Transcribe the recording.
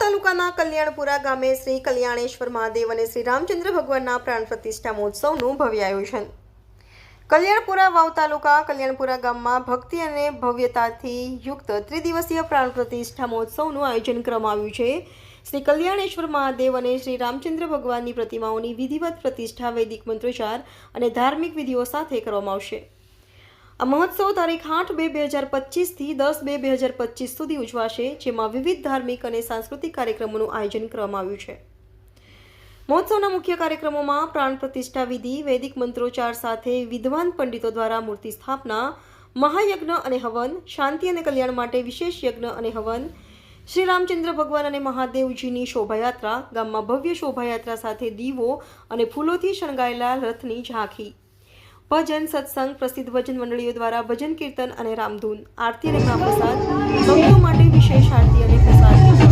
તાલુકાના કલ્યાણપુરા ગામે શ્રી કલ્યાણેશ્વર મહાદેવ અને શ્રી રામચંદ્ર ભગવાનના પ્રાણ પ્રતિષ્ઠા મહોત્સવનું ભવ્ય આયોજન કલ્યાણપુરા વાવ તાલુકા કલ્યાણપુરા ગામમાં ભક્તિ અને ભવ્યતાથી યુક્ત ત્રિદિવસીય પ્રાણ પ્રતિષ્ઠા મહોત્સવનું આયોજન કરવામાં આવ્યું છે. શ્રી કલ્યાણેશ્વર મહાદેવ અને શ્રી રામચંદ્ર ભગવાનની પ્રતિમાઓની વિધિવત પ્રતિષ્ઠા વૈદિક મંત્રોચ્ચાર અને ધાર્મિક વિધિઓ સાથે કરવામાં આવશે. આ મહોત્સવ તારીખ આઠ બે બે હજાર પચીસથી દસ બે બે હજાર પચીસ સુધી ઉજવાશે, જેમાં વિવિધ ધાર્મિક અને સાંસ્કૃતિક કાર્યક્રમોનું આયોજન કરવામાં આવ્યું છે. મહોત્સવના મુખ્ય કાર્યક્રમોમાં પ્રાણ પ્રતિષ્ઠા વિધિ, વૈદિક મંત્રોચ્ચાર સાથે વિદ્વાન પંડિતો દ્વારા મૂર્તિ સ્થાપના, મહાયજ્ઞ અને હવન, શાંતિ અને કલ્યાણ માટે વિશેષ યજ્ઞ અને હવન શ્રી રામચંદ્ર ભગવાન અને મહાદેવજીની શોભાયાત્રા, ગામમાં ભવ્ય શોભાયાત્રા સાથે દીવો અને ફૂલોથી શણગાયેલા રથની ઝાંખી. ભજન સત્સંગ પ્રસિદ્ધ ભજન મંડળીઓ દ્વારા ભજન કીર્તન અને રામધૂન, આરતી અને મહાપ્રસાદ ભક્તો માટે વિશેષ આરતી અને પ્રસાદ.